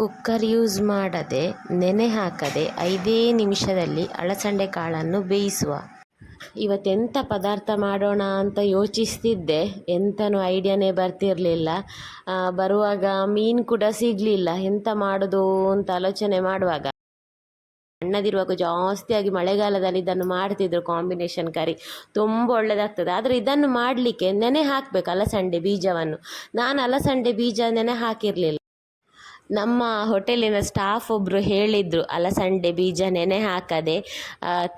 Cooker use ಮಾಡದೆ, ನೆನೆ ಹಾಕದೆ ಐದೇ ನಿಮಿಷದಲ್ಲಿ ಅಲಸಂಡೆ ಕಾಳನ್ನು ಬೇಯಿಸುವ. ಇವತ್ತೆಂಥ ಪದಾರ್ಥ ಮಾಡೋಣ ಅಂತ ಯೋಚಿಸ್ತಿದ್ದೆ. ಎಂತನೂ ಐಡಿಯಾನೇ ಬರ್ತಿರಲಿಲ್ಲ. ಬರುವಾಗ ಮೀನು ಕೂಡ ಸಿಗಲಿಲ್ಲ. ಎಂತ ಮಾಡೋದು ಅಂತ ಆಲೋಚನೆ ಮಾಡುವಾಗ ಸಣ್ಣದಿರುವಾಗ ಜಾಸ್ತಿಯಾಗಿ ಮಳೆಗಾಲದಲ್ಲಿ ಇದನ್ನು ಮಾಡ್ತಿದ್ರು ಕಾಂಬಿನೇಷನ್ ಕರಿ. ತುಂಬ ಒಳ್ಳೆಯದಾಗ್ತದೆ ಆದರೆ ಇದನ್ನು ಮಾಡಲಿಕ್ಕೆ ನೆನೆ ಹಾಕಬೇಕು ಅಲಸಂಡೆ ಬೀಜವನ್ನು. ನಾನು ಅಲಸಂಡೆ ಬೀಜ ನೆನೆ ಹಾಕಿರಲಿಲ್ಲ. ನಮ್ಮ ಹೋಟೆಲಿನ ಸ್ಟಾಫ್ ಒಬ್ಬರು ಹೇಳಿದರು ಅಲಸಂಡೆ ಬೀಜ ನೆನೆ ಹಾಕದೆ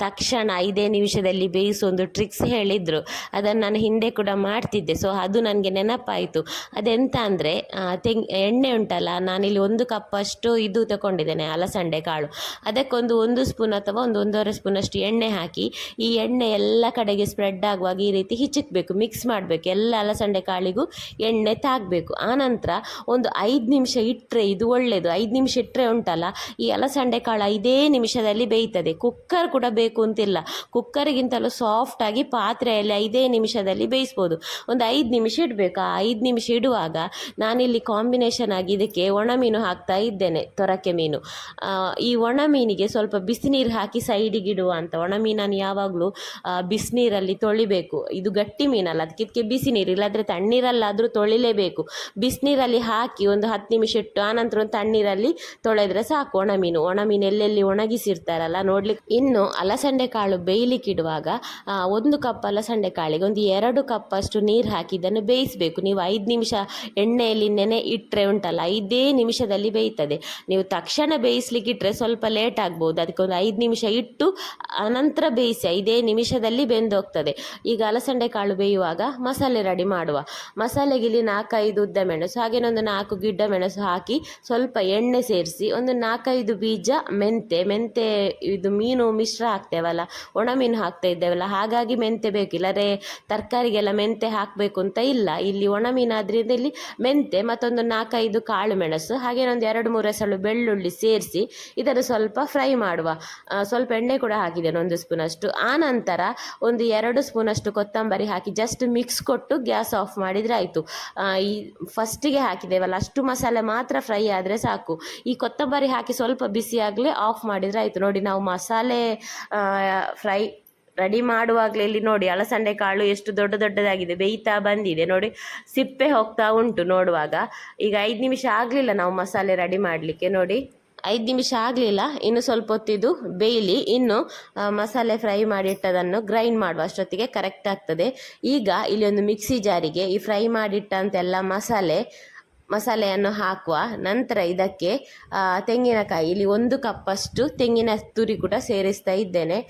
ತಕ್ಷಣ ಐದೇ ನಿಮಿಷದಲ್ಲಿ ಬೇಯಿಸೋ ಒಂದು ಟ್ರಿಕ್ಸ್ ಹೇಳಿದರು. ಅದನ್ನು ನಾನು ಹಿಂದೆ ಕೂಡ ಮಾಡ್ತಿದ್ದೆ. ಸೊ ಅದು ನನಗೆ ನೆನಪಾಯಿತು. ಅದೆಂತ ಅಂದರೆ ತೆಂಗ್ ಎಣ್ಣೆ ಉಂಟಲ್ಲ, ನಾನಿಲ್ಲಿ ಒಂದು ಕಪ್ಪಷ್ಟು ಇದು ತಗೊಂಡಿದ್ದೇನೆ ಅಲಸಂಡೆ ಕಾಳು. ಅದಕ್ಕೊಂದು ಒಂದು ಸ್ಪೂನ್ ಅಥವಾ ಒಂದು ಒಂದೂವರೆ ಸ್ಪೂನಷ್ಟು ಎಣ್ಣೆ ಹಾಕಿ, ಈ ಎಣ್ಣೆ ಎಲ್ಲ ಕಡೆಗೆ ಸ್ಪ್ರೆಡ್ ಆಗುವಾಗ ಈ ರೀತಿ ಹಿಚಕ್ಬೇಕು ಮಿಕ್ಸ್ ಮಾಡಬೇಕು. ಎಲ್ಲ ಅಲಸಂಡೆ ಕಾಳಿಗೂ ಎಣ್ಣೆ ತಾಗಬೇಕು. ಆನಂತರ ಒಂದು ಐದು ನಿಮಿಷ ಇಟ್ಟರೆ ಇದು ಒಳ್ಳೆಯದು ಐದು ನಿಮಿಷ ಇಟ್ಟರೆ ಉಂಟಲ್ಲ, ಈ ಅಲಸಂಡೆ ಕಾಳು ಐದೇ ನಿಮಿಷದಲ್ಲಿ ಬೇಯ್ತದೆ. ಕುಕ್ಕರ್ ಕೂಡ ಬೇಕು ಅಂತಿಲ್ಲ. ಕುಕ್ಕರಿಗಿಂತಲೂ ಸಾಫ್ಟಾಗಿ ಪಾತ್ರೆಯಲ್ಲಿ ಐದೇ ನಿಮಿಷದಲ್ಲಿ ಬೇಯಿಸ್ಬೋದು. ಒಂದು ಐದು ನಿಮಿಷ ಇಡಬೇಕು. ಆ ಐದು ನಿಮಿಷ ಇಡುವಾಗ ನಾನಿಲ್ಲಿ ಕಾಂಬಿನೇಷನ್ ಆಗಿ ಇದಕ್ಕೆ ಒಣ ಮೀನು ಹಾಕ್ತಾ ಇದ್ದೇನೆ, ತೊರಕೆ ಮೀನು. ಈ ಒಣ ಮೀನಿಗೆ ಸ್ವಲ್ಪ ಬಿಸಿನೀರು ಹಾಕಿ ಸೈಡಿಗೆ ಇಡುವ ಅಂತ. ಒಣ ಮೀನನ್ನು ಯಾವಾಗಲೂ ಬಿಸಿನೀರಲ್ಲಿ ತೊಳಿಬೇಕು. ಇದು ಗಟ್ಟಿ ಮೀನಲ್ಲ, ಅದಕ್ಕೆ ಬಿಸಿ ನೀರು ಇಲ್ಲಾಂದರೆ ತಣ್ಣೀರಲ್ಲಾದರೂ ತೊಳಿಲೇಬೇಕು. ಬಿಸಿನೀರಲ್ಲಿ ಹಾಕಿ ಒಂದು ಹತ್ತು ನಿಮಿಷ ಇಟ್ಟು, ಆನಂತರ ಒಂದು ತಣ್ಣೀರಲ್ಲಿ ತೊಳೆದ್ರೆ ಸಾಕು ಒಣ ಮೀನು. ಒಣ ಮೀನು ಎಲ್ಲೆಲ್ಲಿ ಒಣಗಿಸಿರ್ತಾರಲ್ಲ ನೋಡ್ಲಿಕ್ಕೆ ಇನ್ನು ಅಲಸಂಡೆ ಕಾಳು ಬೇಯಲಿಕ್ಕೆ ಇಡುವಾಗ ಒಂದು ಕಪ್ ಅಲಸಂಡೆ ಕಾಳಿಗೆ ಒಂದು ಎರಡು ಕಪ್ ಅಷ್ಟು ನೀರು ಹಾಕಿ ಇದನ್ನು ಬೇಯಿಸಬೇಕು. ನೀವು ಐದು ನಿಮಿಷ ಎಣ್ಣೆಯಲ್ಲಿ ನೆನೆ ಇಟ್ಟರೆ ಉಂಟಲ್ಲ, ಐದೇ ನಿಮಿಷದಲ್ಲಿ ಬೇಯ್ತದೆ. ನೀವು ತಕ್ಷಣ ಬೇಯಿಸ್ಲಿಕ್ಕೆ ಇಟ್ಟರೆ ಸ್ವಲ್ಪ ಲೇಟ್ ಆಗ್ಬೋದು. ಅದಕ್ಕೆ ಒಂದು ಐದು ನಿಮಿಷ ಇಟ್ಟು ಅನಂತರ ಬೇಯಿಸಿ ಐದೇ ನಿಮಿಷದಲ್ಲಿ ಬೆಂದೋಗ್ತದೆ. ಈಗ ಅಲಸಂಡೆ ಕಾಳು ಬೇಯುವಾಗ ಮಸಾಲೆ ರೆಡಿ ಮಾಡುವ. ಮಸಾಲೆಗೆ ಇಲ್ಲಿ ನಾಲ್ಕೈದು ಉದ್ದ ಮೆಣಸು ಹಾಗೇನೊಂದು ನಾಲ್ಕು ಗಿಡ್ಡ ಮೆಣಸು ಹಾಕಿ ಸ್ವಲ್ಪ ಎಣ್ಣೆ ಸೇರಿಸಿ ಒಂದು ನಾಲ್ಕೈದು ಬೀಜ ಮೆಂತೆ ಮೆಂತೆ ಇದು ಮೀನು ಮಿಶ್ರ ಹಾಕ್ತೇವಲ್ಲ ಒಣ ಮೀನು ಹಾಕ್ತಾ ಇದ್ದೇವಲ್ಲ, ಹಾಗಾಗಿ ಮೆಂತೆ ಬೇಕು ಇಲ್ಲರೆ ತರಕಾರಿಗೆಲ್ಲ ಮೆಂತೆ ಹಾಕಬೇಕು ಅಂತ ಇಲ್ಲ. ಇಲ್ಲಿ ಒಣ ಮೀನಾದ್ರಿಂದ ಇಲ್ಲಿ ಮೆಂತೆ ಮತ್ತೊಂದು ನಾಲ್ಕೈದು ಕಾಳು ಮೆಣಸು, ಹಾಗೆ ಒಂದು ಎರಡು, ಮೂರು ಎಸಳು ಬೆಳ್ಳುಳ್ಳಿ ಸೇರಿಸಿ ಇದನ್ನು ಸ್ವಲ್ಪ ಫ್ರೈ ಮಾಡುವ. ಸ್ವಲ್ಪ ಎಣ್ಣೆ ಕೂಡ ಹಾಕಿದ್ದೇನೆ ಒಂದು ಸ್ಪೂನಷ್ಟು. ಆ ನಂತರ ಒಂದು ಎರಡು ಸ್ಪೂನಷ್ಟು ಕೊತ್ತಂಬರಿ ಹಾಕಿ ಜಸ್ಟ್ ಮಿಕ್ಸ್ ಕೊಟ್ಟು ಗ್ಯಾಸ್ ಆಫ್ ಮಾಡಿದರೆ ಆಯಿತು. ಈ ಫಸ್ಟಿಗೆ ಹಾಕಿದ್ದೇವಲ್ಲ, ಅಷ್ಟು ಮಸಾಲೆ ಮಾತ್ರ ಫ್ರೈ ಆದರೆ ಸಾಕು. ಈ ಕೊತ್ತಂಬರಿ ಹಾಕಿ ಸ್ವಲ್ಪ ಬಿಸಿ ಆಗಲೇ ಆಫ್ ಮಾಡಿದರೆ ಆಯಿತು. ನೋಡಿ ನಾವು ಮಸಾಲೆ ಫ್ರೈ ರೆಡಿ ಮಾಡುವಾಗಲೇ ಇಲ್ಲಿ ನೋಡಿ ಅಲಸಂಡೆ ಕಾಳು ಎಷ್ಟು ದೊಡ್ಡ ದೊಡ್ಡದಾಗಿದೆ. ಬೇಯ್ತಾ ಬಂದಿದೆ. ನೋಡಿ ಸಿಪ್ಪೆ ಹೋಗ್ತಾ ಉಂಟು ನೋಡುವಾಗ. ಈಗ ಐದು ನಿಮಿಷ ಆಗಲಿಲ್ಲ ನಾವು ಮಸಾಲೆ ರೆಡಿ ಮಾಡಲಿಕ್ಕೆ. ನೋಡಿ ಐದು ನಿಮಿಷ ಆಗಲಿಲ್ಲ. ಇನ್ನು ಸ್ವಲ್ಪ ಹೊತ್ತಿದು ಬೇಯಲಿ. ಇನ್ನು ಮಸಾಲೆ ಫ್ರೈ ಮಾಡಿಟ್ಟದನ್ನು ಗ್ರೈಂಡ್ ಮಾಡುವ ಅಷ್ಟೊತ್ತಿಗೆ ಕರೆಕ್ಟ್ ಆಗ್ತದೆ. ಈಗ ಇಲ್ಲಿ ಒಂದು ಮಿಕ್ಸಿ ಜಾರಿಗೆ ಈ ಫ್ರೈ ಮಾಡಿಟ್ಟಂತೆಲ್ಲ ಮಸಾಲೆ ಮಸಾಲೆಯನ್ನು ಹಾಕುವ ನಂತರ ಇದಕ್ಕೆ ತೆಂಗಿನಕಾಯಿ. ಇಲ್ಲಿ ಒಂದು ಕಪ್ಪಷ್ಟು ತೆಂಗಿನ ತುರಿ ಕೂಡ ಸೇರಿಸ್ತಾ ಇದ್ದೇನೆ.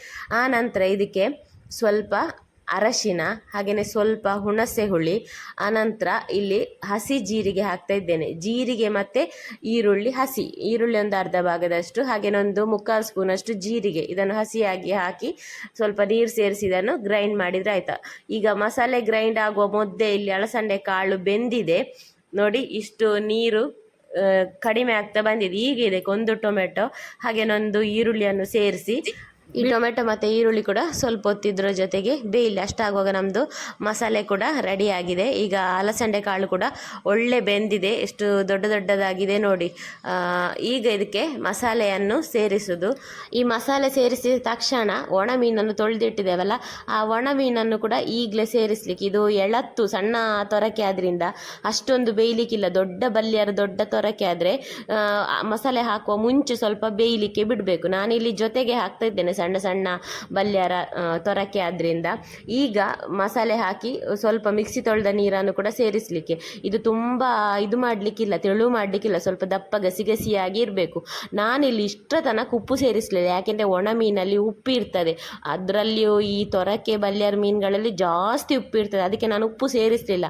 ಆ ನಂತರ ಇದಕ್ಕೆ ಸ್ವಲ್ಪ ಅರಶಿನ, ಹಾಗೆಯೇ ಸ್ವಲ್ಪ ಹುಣಸೆ ಹುಳಿ ಆನಂತರ ಇಲ್ಲಿ ಹಸಿ ಜೀರಿಗೆ ಹಾಕ್ತಾ ಇದ್ದೇನೆ. ಜೀರಿಗೆ ಮತ್ತು ಈರುಳ್ಳಿ ಹಸಿ. ಈರುಳ್ಳಿ ಒಂದು ಅರ್ಧ ಭಾಗದಷ್ಟು, ಹಾಗೆಯೇ ಒಂದು ಮುಕ್ಕಾಲು ಸ್ಪೂನಷ್ಟು ಜೀರಿಗೆ. ಇದನ್ನು ಹಸಿಯಾಗಿ ಹಾಕಿ ಸ್ವಲ್ಪ ನೀರು ಸೇರಿಸಿ ಇದನ್ನು ಗ್ರೈಂಡ್ ಮಾಡಿದರೆ ಆಯಿತಾ. ಈಗ ಮಸಾಲೆ ಗ್ರೈಂಡ್ ಆಗುವ ಮುದ್ದೆ ಇಲ್ಲಿ ಅಳಸಂಡೆ ಕಾಳು ಬೆಂದಿದೆ. ನೋಡಿ ಇಷ್ಟು ನೀರು ಕಡಿಮೆ ಆಗ್ತಾ ಬಂದಿದೆ. ಈಗ ಇದಕ್ಕೆ ಒಂದು ಟೊಮೆಟೊ ಹಾಗೇನೊಂದು ಈರುಳ್ಳಿಯನ್ನು ಸೇರಿಸಿ. ಈ ಟೊಮೆಟೊ ಮತ್ತು ಈರುಳ್ಳಿ ಕೂಡ ಸ್ವಲ್ಪ ಹೊತ್ತಿದ್ರ ಜೊತೆಗೆ ಬೇಯಿಲ್ಲ ಅಷ್ಟಾಗುವಾಗ ನಮ್ಮದು ಮಸಾಲೆ ಕೂಡ ರೆಡಿ ಆಗಿದೆ. ಈಗ ಅಲಸಂಡೆ ಕಾಳು ಕೂಡ ಒಳ್ಳೆ ಬೆಂದಿದೆ. ಎಷ್ಟು ದೊಡ್ಡ ದೊಡ್ಡದಾಗಿದೆ ನೋಡಿ. ಈಗ ಇದಕ್ಕೆ ಮಸಾಲೆಯನ್ನು ಸೇರಿಸೋದು. ಈ ಮಸಾಲೆ ಸೇರಿಸಿದ ತಕ್ಷಣ ಒಣ ಮೀನನ್ನು ತೊಳೆದಿಟ್ಟಿದ್ದೇವಲ್ಲ, ಆ ಒಣ ಮೀನನ್ನು ಕೂಡ ಈಗಲೇ ಸೇರಿಸ್ಲಿಕ್ಕೆ. ಇದು ಎಳತ್ತು, ಸಣ್ಣ ತೊರಕೆ ಆದ್ರಿಂದ ಅಷ್ಟೊಂದು ಬೇಯಲಿಕ್ಕಿಲ್ಲ. ದೊಡ್ಡ ಬಲ್ಯರ ದೊಡ್ಡ ತೊರಕೆ ಆದರೆ ಮಸಾಲೆ ಹಾಕುವ ಮುಂಚೆ ಸ್ವಲ್ಪ ಬೇಯಲಿಕ್ಕೆ ಬಿಡಬೇಕು. ನಾನಿಲ್ಲಿ ಜೊತೆಗೆ ಹಾಕ್ತಾ ಇದ್ದೇನೆ. ಸಣ್ಣ ಸಣ್ಣ ಬಲ್ಯರ ಆ, ತೊರಕೆ ಆದ್ದರಿಂದ ಈಗ ಮಸಾಲೆ ಹಾಕಿ ಸ್ವಲ್ಪ ಮಿಕ್ಸಿ ತೊಳೆದ ನೀರನ್ನು ಕೂಡ ಸೇರಿಸಲಿಕ್ಕೆ. ಇದು ತುಂಬ ಇದು ಮಾಡಲಿಕ್ಕಿಲ್ಲ ತೆಳು ಮಾಡಲಿಕ್ಕಿಲ್ಲ ಸ್ವಲ್ಪ ದಪ್ಪ ಗಸಿ ಗಸಿಯಾಗಿ ಇರಬೇಕು. ನಾನಿಲ್ಲಿ ಇಷ್ಟರ ತನಕ ಉಪ್ಪು ಸೇರಿಸಲಿಲ್ಲ ಯಾಕೆಂದರೆ ಒಣ ಮೀನಲ್ಲಿ ಉಪ್ಪು ಇರ್ತದೆ. ಅದರಲ್ಲಿಯೂ ಈ ತೊರಕೆ ಬಲ್ಯರ ಮೀನುಗಳಲ್ಲಿ ಜಾಸ್ತಿ ಉಪ್ಪು ಇರ್ತದೆ ಅದಕ್ಕೆ ನಾನು ಉಪ್ಪು ಸೇರಿಸಲಿಲ್ಲ.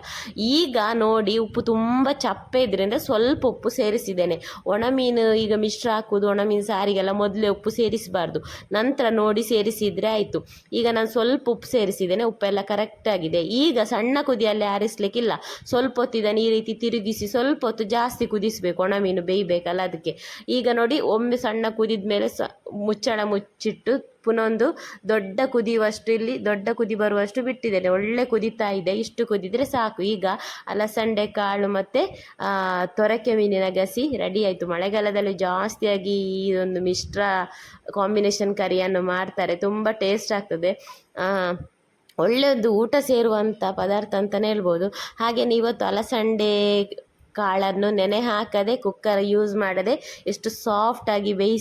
ಈಗ ನೋಡಿ ಉಪ್ಪು ತುಂಬ ಚಪ್ಪೆ ಇದರಿಂದ ಸ್ವಲ್ಪ ಉಪ್ಪು ಸೇರಿಸಿದ್ದೇನೆ. ಒಣ ಮೀನು ಈಗ ಮಿಶ್ರ ಹಾಕುವುದು ಒಣ ಮೀನು ಸಾರಿಗೆಲ್ಲ ಮೊದಲೇ ಉಪ್ಪು ಸೇರಿಸಬಾರ್ದು. ನಂತರ ನೋಡಿ ಸೇರಿಸಿದರೆ ಆಯಿತು. ಈಗ ನಾನು ಸ್ವಲ್ಪ ಉಪ್ಪು ಸೇರಿಸಿದ್ದೇನೆ, ಉಪ್ಪೆಲ್ಲ ಕರೆಕ್ಟ್ ಆಗಿದೆ. ಈಗ ಸಣ್ಣ ಕುದಿಯಲ್ಲಿ ಆರಿಸ್ಲಿಕ್ಕಿಲ್ಲ. ಸ್ವಲ್ಪ ಹೊತ್ತಿದ್ದಾನೆ ಈ ರೀತಿ ತಿರುಗಿಸಿ ಸ್ವಲ್ಪ ಹೊತ್ತು ಜಾಸ್ತಿ ಕುದಿಸಬೇಕು, ಒಣ ಮೀನು ಬೇಯಬೇಕಲ್ಲ ಅದಕ್ಕೆ. ಈಗ ನೋಡಿ ಒಮ್ಮೆ ಸಣ್ಣ ಕುದಿದ ಮೇಲೆ ಸ ಮುಚ್ಚಳ ಮುಚ್ಚಿಟ್ಟು ಪುನಃ ಒಂದು ದೊಡ್ಡ ಕುದಿಯುವಷ್ಟು ಇಲ್ಲಿ ದೊಡ್ಡ ಕುದಿ ಬರುವಷ್ಟು ಬಿಟ್ಟಿದ್ದೇನೆ. ಒಳ್ಳೆ ಕುದಿತಾ ಇದೆ. ಇಷ್ಟು ಕುದಿದ್ರೆ ಸಾಕು. ಈಗ ಅಲಸಂಡೆ ಕಾಳು ಮತ್ತು ತೊರಕೆ ಮೀನಿನ ಗಸಿ ರೆಡಿ ಆಯಿತು. ಮಳೆಗಾಲದಲ್ಲಿ ಜಾಸ್ತಿಯಾಗಿ ಈ ಒಂದು ಮಿಶ್ರ ಕಾಂಬಿನೇಷನ್ ಕರಿಯನ್ನು ಮಾಡ್ತಾರೆ. ತುಂಬ ಟೇಸ್ಟ್ ಆಗ್ತದೆ. ಒಳ್ಳೆಯದು ಊಟ ಸೇರುವಂಥ ಪದಾರ್ಥ ಅಂತಲೇ ಹೇಳ್ಬೋದು. ಹಾಗೆಯೇ ಇವತ್ತು ಅಲಸಂಡೆ ಕಾಳನ್ನು ನೆನೆ ಹಾಕದೆ ಕುಕ್ಕರ್ ಯೂಸ್ ಮಾಡದೆ, ಎಷ್ಟು ಸಾಫ್ಟಾಗಿ ಬೇಯಿಸಿ